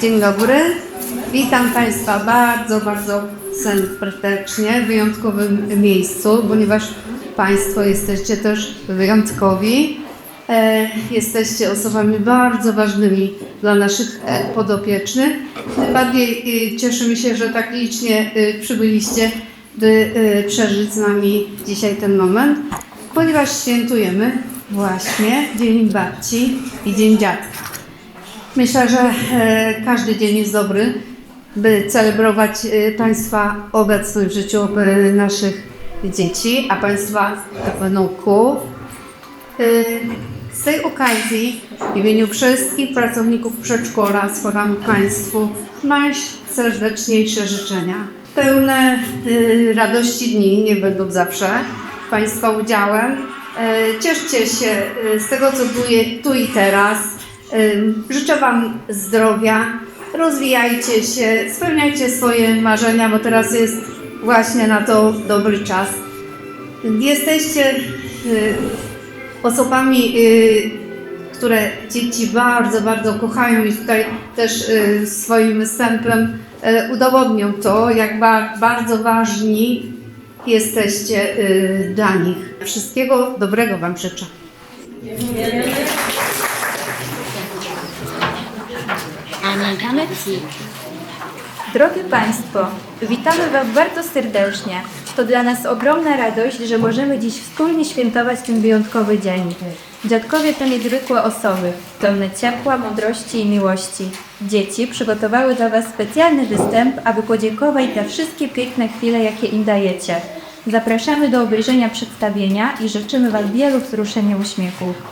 Dzień dobry. Witam Państwa bardzo, bardzo serdecznie w wyjątkowym miejscu, ponieważ Państwo jesteście też wyjątkowi. E, jesteście osobami bardzo ważnymi dla naszych e, podopiecznych. Bardziej e, cieszymy się, że tak licznie przybyliście, by przeżyć z nami dzisiaj ten moment, ponieważ świętujemy właśnie Dzień Babci i Dzień Dziadka. Myślę, że e, każdy dzień jest dobry, by celebrować e, Państwa obecność w życiu e, naszych dzieci, a Państwa wnuków. Z tej okazji w imieniu wszystkich pracowników przedszkola składam Państwu najserdeczniejsze życzenia. Pełne radości dni nie będą zawsze Państwa udziałem. Cieszcie się z tego, co tu- tu i teraz. Życzę Wam zdrowia, rozwijajcie się, spełniajcie swoje marzenia, bo teraz jest właśnie na to dobry czas. Jesteście y, osobami, y, które dzieci bardzo, bardzo kochają i tutaj też y, swoim występem udowodnią to, jak ba- bardzo ważni jesteście dla nich. Wszystkiego dobrego Wam życzę. Anielka Drogie Państwo, witamy Was bardzo serdecznie. To dla nas ogromna radość, że możemy dziś wspólnie świętować ten wyjątkowy dzień. Dziadkowie to niezwykłe osoby, pełne ciepła, mądrości i miłości. Dzieci przygotowały dla Was specjalny występ, aby podziękować za wszystkie piękne chwile, jakie im dajecie. Zapraszamy do obejrzenia przedstawienia i życzymy Wam wielu wzruszeń i uśmiechów.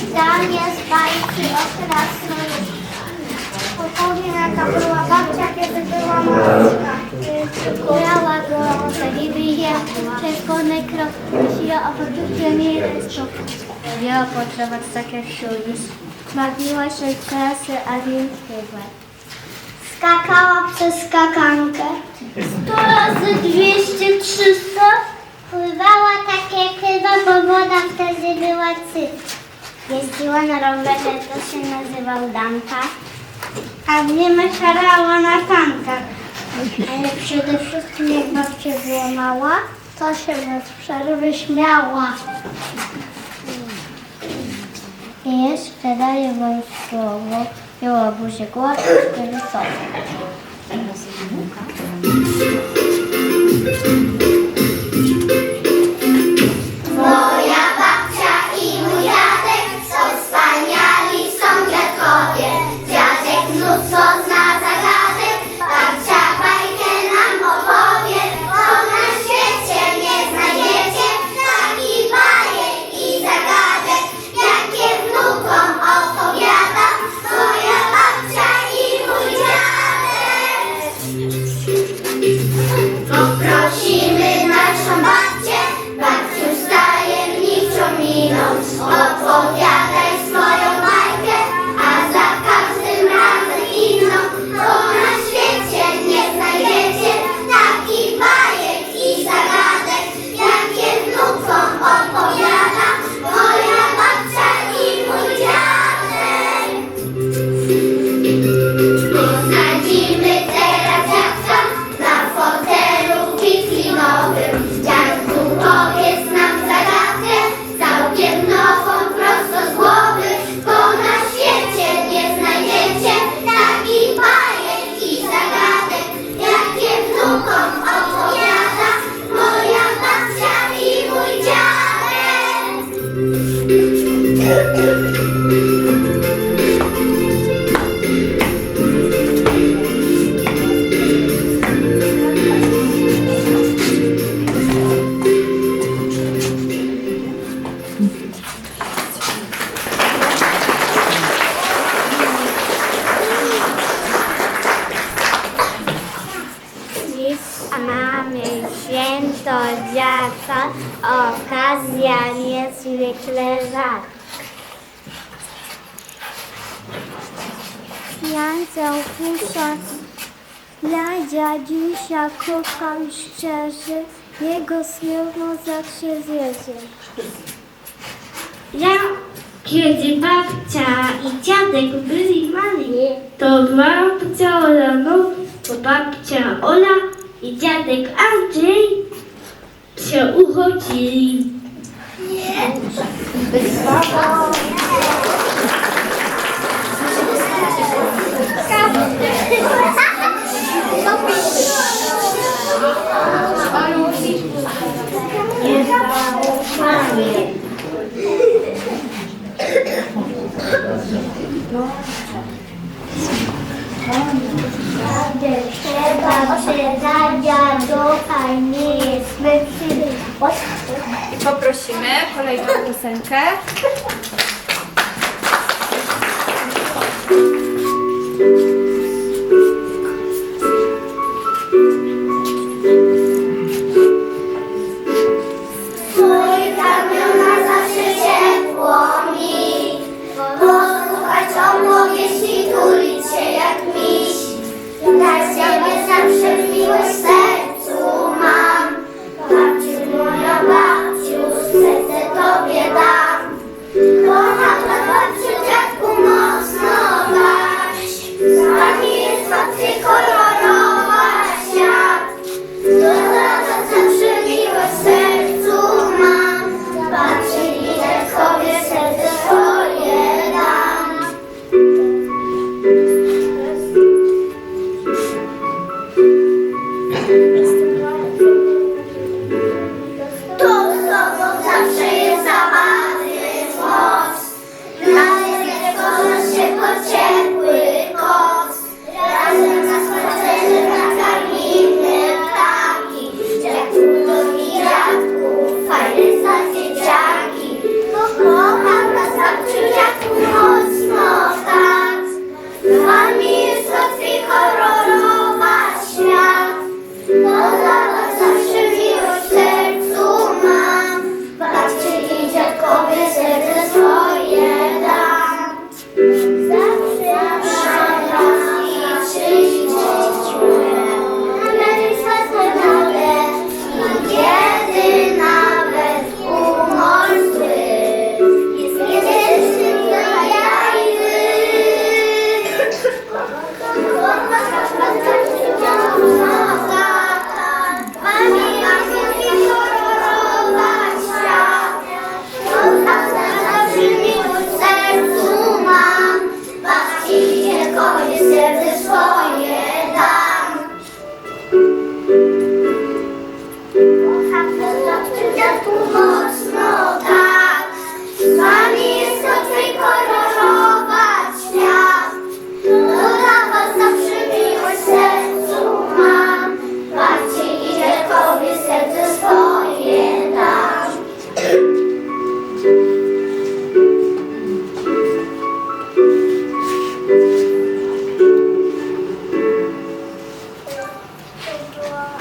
zdanie z bajki o krasnoludka. Opowiem jaka była babcia, kiedy była malutka. Brała gorące i wyjechała. Czerwony krok prosiła o poczucie miłego. Miała potrzebać tak jak siulis. Bawiła się w klasy, a więc chyba. Skakała przez skakankę. Sto razy dwieście, trzysta. Pływała tak jak chyba, bo woda wtedy Jeździła na rowerze, to się nazywał dampa. A mnie szarała na tankach. Ale przede wszystkim jak babcia była mała, to się bez przerwy śmiała. I jeszcze daję wam słowo, miała buzię gładką, cztery sobie. Dla dziadusia kocham szczerze, jego smierno zawsze zjedzie. Ja, kiedy babcia i dziadek byli mali, to babcia Ola, no, to babcia Ola i dziadek Andrzej się uchodzili. Trzeba nie jest wyprzydać. I poprosimy kolejną piosenkę. Joshua.